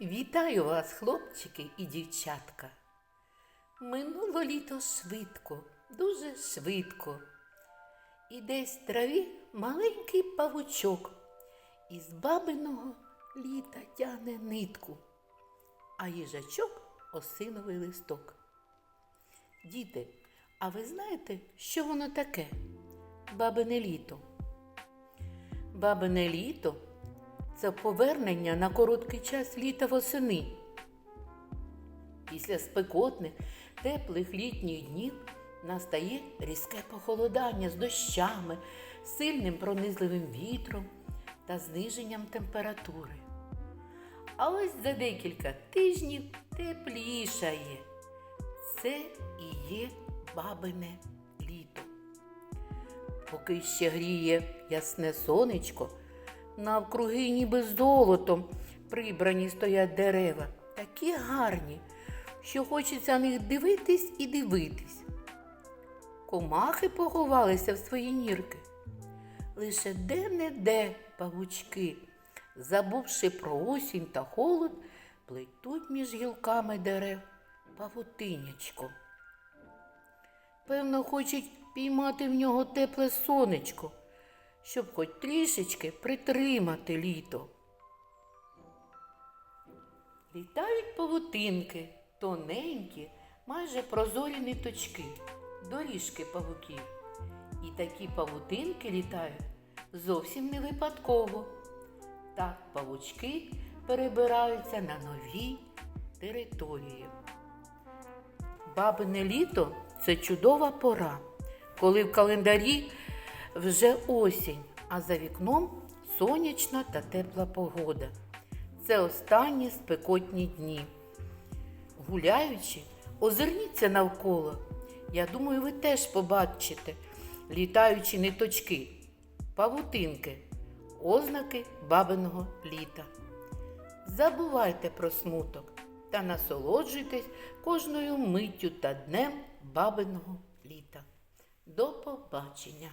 Вітаю вас, хлопчики і дівчатка. Минуло літо швидко, дуже швидко. І десь в траві маленький павучок із бабиного літа тягне нитку, а їжачок осиновий листок. Діти, а ви знаєте, що воно таке? Бабине літо. Бабине літо це повернення на короткий час літа восени. Після спекотних, теплих літніх днів настає різке похолодання з дощами, сильним пронизливим вітром та зниженням температури. А ось за декілька тижнів теплішає. Це і є бабине літо. Поки ще гріє ясне сонечко, навкруги ніби золотом прибрані стоять дерева, такі гарні, що хочеться на них дивитись і дивитись. Комахи поховалися в свої нірки. Лише де-не-де павучки, забувши про осінь та холод, плетуть між гілками дерев павутинячко. Певно, хочуть піймати в нього тепле сонечко, щоб хоч трішечки притримати літо. Літають павутинки, тоненькі, майже прозорі ниточки, доріжки павуків. І такі павутинки літають зовсім не випадково. Так павучки перебираються на нові території. Бабине літо це чудова пора, коли в календарі вже осінь, а за вікном сонячна та тепла погода. Це останні спекотні дні. Гуляючи, озирніться навколо. Я думаю, ви теж побачите літаючі ниточки, павутинки, ознаки бабиного літа. Забувайте про смуток та насолоджуйтесь кожною миттю та днем бабиного літа. До побачення!